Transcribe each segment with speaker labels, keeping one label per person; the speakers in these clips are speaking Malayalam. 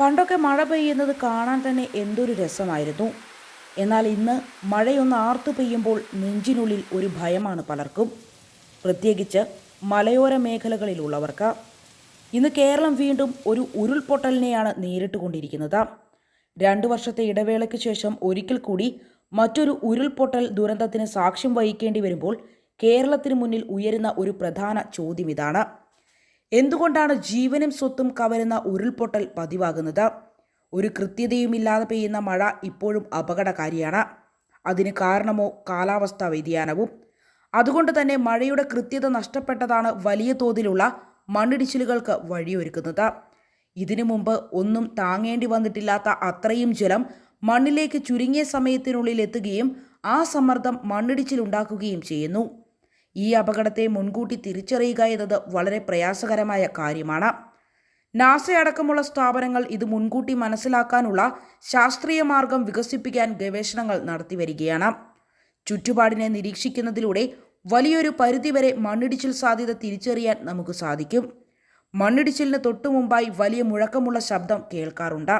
Speaker 1: പണ്ടൊക്കെ മഴ പെയ്യുന്നത് കാണാൻ തന്നെ എന്തൊരു രസമായിരുന്നു. എന്നാൽ ഇന്ന് മഴയൊന്ന് ആർത്തു പെയ്യുമ്പോൾ നെഞ്ചിനുള്ളിൽ ഒരു ഭയമാണ് പലർക്കും. പ്രത്യേകിച്ച് മലയോര മേഖലകളിലുള്ളവർക്ക്. ഇന്ന് കേരളം വീണ്ടും ഒരു ഉരുൾപൊട്ടലിനെയാണ് നേരിട്ടുകൊണ്ടിരിക്കുന്നത്. രണ്ടു വർഷത്തെ ഇടവേളയ്ക്ക് ശേഷം ഒരിക്കൽ കൂടി മറ്റൊരു ഉരുൾപൊട്ടൽ ദുരന്തത്തിന് സാക്ഷ്യം വഹിക്കേണ്ടി വരുമ്പോൾ കേരളത്തിന് മുന്നിൽ ഉയരുന്ന ഒരു പ്രധാന ചോദ്യം ഇതാണ്. എന്തുകൊണ്ടാണ് ജീവനും സ്വത്തും കവരുന്ന ഉരുൾപൊട്ടൽ പതിവാകുന്നത്? ഒരു കൃത്യതയുമില്ലാതെ പെയ്യുന്ന മഴ ഇപ്പോഴും അപകടകാരിയാണ്. അതിന് കാരണമോ കാലാവസ്ഥാ വ്യതിയാനവും? അതുകൊണ്ട് തന്നെ മഴയുടെ കൃത്യത നഷ്ടപ്പെട്ടതാണ് വലിയ തോതിലുള്ള മണ്ണിടിച്ചിലുകൾക്ക് വഴിയൊരുക്കുന്നത്. ഇതിനു മുമ്പ് ഒന്നും താങ്ങേണ്ടി വന്നിട്ടില്ലാത്ത അത്രയും ജലം മണ്ണിലേക്ക് ചുരുങ്ങിയ സമയത്തിനുള്ളിൽ എത്തുകയും ആ സമ്മർദ്ദം മണ്ണിടിച്ചിലുണ്ടാക്കുകയും ചെയ്യുന്നു. ഈ അപകടത്തെ മുൻകൂട്ടി തിരിച്ചറിയുക എന്നത് വളരെ പ്രയാസകരമായ കാര്യമാണ്. നാസ അടക്കമുള്ള സ്ഥാപനങ്ങൾ ഇത് മുൻകൂട്ടി മനസ്സിലാക്കാനുള്ള ശാസ്ത്രീയ മാർഗം വികസിപ്പിക്കാൻ ഗവേഷണങ്ങൾ നടത്തിവരികയാണ് ചുറ്റുപാടിനെ നിരീക്ഷിക്കുന്നതിലൂടെ വലിയൊരു പരിധിവരെ മണ്ണിടിച്ചിൽ സാധ്യത തിരിച്ചറിയാൻ നമുക്ക് സാധിക്കും. മണ്ണിടിച്ചിലിന് തൊട്ടു മുമ്പായി വലിയ മുഴക്കമുള്ള ശബ്ദം കേൾക്കാറുണ്ട്.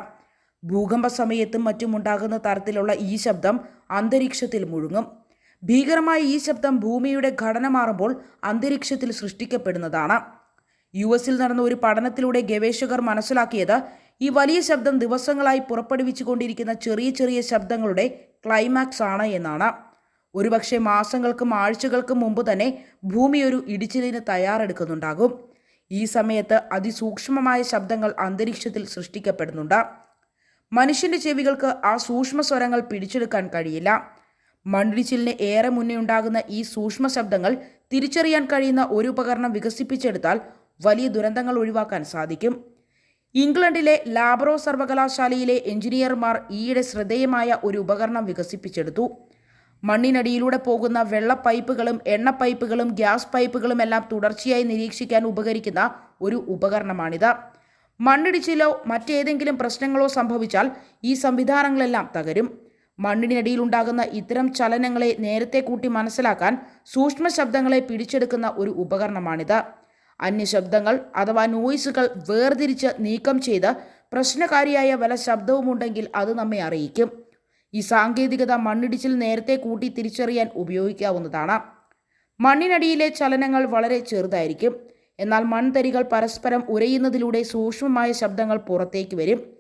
Speaker 1: ഭൂകമ്പ സമയത്തും മറ്റും ഉണ്ടാകുന്ന തരത്തിലുള്ള ഈ ശബ്ദം അന്തരീക്ഷത്തിൽ മുഴുങ്ങും ഭീകരമായ ഈ ശബ്ദം ഭൂമിയുടെ ഘടന മാറുമ്പോൾ അന്തരീക്ഷത്തിൽ സൃഷ്ടിക്കപ്പെടുന്നതാണ്. യു എസിൽ നടന്ന ഒരു പഠനത്തിലൂടെ ഗവേഷകർ മനസ്സിലാക്കിയത് ഈ വലിയ ശബ്ദം ദിവസങ്ങളായി പുറപ്പെടുവിച്ചുകൊണ്ടിരിക്കുന്ന ചെറിയ ചെറിയ ശബ്ദങ്ങളുടെ ക്ലൈമാക്സ് ആണ് എന്നാണ്. ഒരുപക്ഷെ മാസങ്ങൾക്കും ആഴ്ചകൾക്കും മുമ്പ് തന്നെ ഭൂമി ഒരു ഇടിച്ചിലിന് തയ്യാറെടുക്കുന്നുണ്ടാകും. ഈ സമയത്ത് അതിസൂക്ഷ്മമായ ശബ്ദങ്ങൾ അന്തരീക്ഷത്തിൽ സൃഷ്ടിക്കപ്പെടുന്നുണ്ട്. മനുഷ്യന്റെ ചെവികൾക്ക് ആ സൂക്ഷ്മ സ്വരങ്ങൾ പിടിച്ചെടുക്കാൻ കഴിയില്ല. മണ്ണിടിച്ചിലിന് ഏറെ മുന്നേ ഉണ്ടാകുന്ന ഈ സൂക്ഷ്മ ശബ്ദങ്ങൾ തിരിച്ചറിയാൻ കഴിയുന്ന ഒരു ഉപകരണം വികസിപ്പിച്ചെടുത്താൽ വലിയ ദുരന്തങ്ങൾ ഒഴിവാക്കാൻ സാധിക്കും. ഇംഗ്ലണ്ടിലെ ലാബ്രോ സർവകലാശാലയിലെ എഞ്ചിനീയർമാർ ഈയിടെ ശ്രദ്ധേയമായ ഒരു ഉപകരണം വികസിപ്പിച്ചെടുത്തു. മണ്ണിനടിയിലൂടെ പോകുന്ന വെള്ള പൈപ്പുകളും എണ്ണ പൈപ്പുകളും ഗ്യാസ് പൈപ്പുകളും എല്ലാം തുടർച്ചയായി നിരീക്ഷിക്കാൻ ഉപകരിക്കുന്ന ഒരു ഉപകരണമാണിത്. മണ്ണിടിച്ചിലോ മറ്റേതെങ്കിലും പ്രശ്നങ്ങളോ സംഭവിച്ചാൽ ഈ സംവിധാനങ്ങളെല്ലാം തകരും. മണ്ണിനടിയിലുണ്ടാകുന്ന ഇത്തരം ചലനങ്ങളെ നേരത്തെ കൂട്ടി മനസ്സിലാക്കാൻ സൂക്ഷ്മ ശബ്ദങ്ങളെ പിടിച്ചെടുക്കുന്ന ഒരു ഉപകരണമാണിത്. അന്യശബ്ദങ്ങൾ അഥവാ നോയിസുകൾ വേർതിരിച്ച് നീക്കം ചെയ്ത് പ്രശ്നകാരിയായ വല ശബ്ദവുമുണ്ടെങ്കിൽ അത് നമ്മെ അറിയിക്കും. ഈ സാങ്കേതികത മണ്ണിടിച്ചിൽ നേരത്തെ കൂട്ടി തിരിച്ചറിയാൻ ഉപയോഗിക്കാവുന്നതാണ്. മണ്ണിനടിയിലെ ചലനങ്ങൾ വളരെ ചെറുതായിരിക്കും. എന്നാൽ മൺതരികൾ പരസ്പരം ഉരയുന്നതിലൂടെ സൂക്ഷ്മമായ ശബ്ദങ്ങൾ പുറത്തേക്ക് വരും.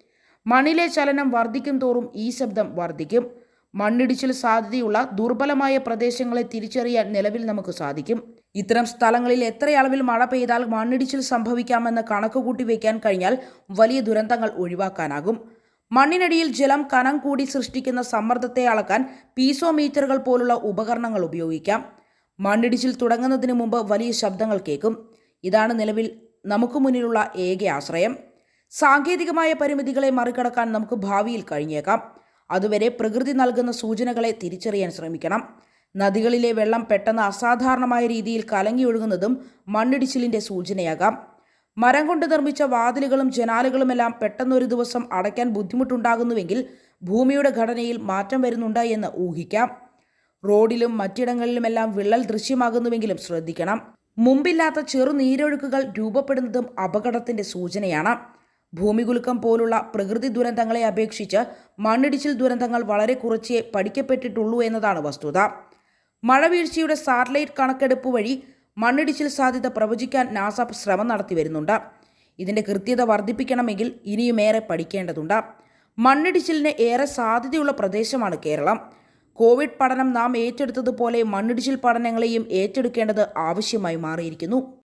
Speaker 1: മണ്ണിലെ ചലനം വർദ്ധിക്കും തോറും ഈ ശബ്ദം വർദ്ധിക്കും. മണ്ണിടിച്ചിൽ സാധ്യതയുള്ള ദുർബലമായ പ്രദേശങ്ങളെ തിരിച്ചറിയാൻ നിലവിൽ നമുക്ക് സാധിക്കും. ഇത്തരം സ്ഥലങ്ങളിൽ എത്ര അളവിൽ മഴ പെയ്താൽ മണ്ണിടിച്ചിൽ സംഭവിക്കാമെന്ന് കണക്കുകൂട്ടി വയ്ക്കാൻ കഴിഞ്ഞാൽ വലിയ ദുരന്തങ്ങൾ ഒഴിവാക്കാനാകും. മണ്ണിനടിയിൽ ജലം കനം കൂടി സൃഷ്ടിക്കുന്ന സമ്മർദ്ദത്തെ അളക്കാൻ പീസോമീറ്ററുകൾ പോലുള്ള ഉപകരണങ്ങൾ ഉപയോഗിക്കാം. മണ്ണിടിച്ചിൽ തുടങ്ങുന്നതിന് മുമ്പ് വലിയ ശബ്ദങ്ങൾ കേൾക്കും. ഇതാണ് നിലവിൽ നമുക്ക് മുന്നിലുള്ള ഏക ആശ്രയം. സാങ്കേതികമായ പരിമിതികളെ മറികടക്കാൻ നമുക്ക് ഭാവിയിൽ കഴിഞ്ഞേക്കാം. അതുവരെ പ്രകൃതി നൽകുന്ന സൂചനകളെ തിരിച്ചറിയാൻ ശ്രമിക്കണം. നദികളിലെ വെള്ളം പെട്ടെന്ന് അസാധാരണമായ രീതിയിൽ കലങ്ങി ഒഴുകുന്നതും മണ്ണിടിച്ചിലിന്റെ സൂചനയാകാം. മരം കൊണ്ട് നിർമ്മിച്ച വാതിലുകളും ജനാലുകളുമെല്ലാം പെട്ടെന്നൊരു ദിവസം അടയ്ക്കാൻ ബുദ്ധിമുട്ടുണ്ടാകുന്നുവെങ്കിൽ ഭൂമിയുടെ ഘടനയിൽ മാറ്റം വരുന്നുണ്ട് എന്ന് ഊഹിക്കാം. റോഡിലും മറ്റിടങ്ങളിലുമെല്ലാം വിള്ളൽ ദൃശ്യമാകുന്നുവെങ്കിലും ശ്രദ്ധിക്കണം. മുമ്പില്ലാത്ത ചെറു നീരൊഴുക്കുകൾ രൂപപ്പെടുന്നതും അപകടത്തിന്റെ സൂചനയാണ്. ഭൂമികുലുക്കം പോലുള്ള പ്രകൃതി ദുരന്തങ്ങളെ അപേക്ഷിച്ച് മണ്ണിടിച്ചിൽ ദുരന്തങ്ങൾ വളരെ കുറച്ചേ പഠിക്കപ്പെട്ടിട്ടുള്ളൂ എന്നതാണ് വസ്തുത. മഴവീഴ്ചയുടെ സാറ്റലൈറ്റ് കണക്കെടുപ്പ് വഴി മണ്ണിടിച്ചിൽ സാധ്യത പ്രവചിക്കാൻ നാസ ശ്രമം നടത്തി വരുന്നുണ്ട്. ഇതിന്റെ കൃത്യത വർദ്ധിപ്പിക്കണമെങ്കിൽ ഇനിയുമേറെ പഠിക്കേണ്ടതുണ്ട്. മണ്ണിടിച്ചിലിന് ഏറെ സാധ്യതയുള്ള പ്രദേശമാണ് കേരളം. കോവിഡ് പഠനം നാം ഏറ്റെടുത്തതുപോലെ മണ്ണിടിച്ചിൽ പഠനങ്ങളെയും ഏറ്റെടുക്കേണ്ടത് ആവശ്യമായി മാറിയിരിക്കുന്നു.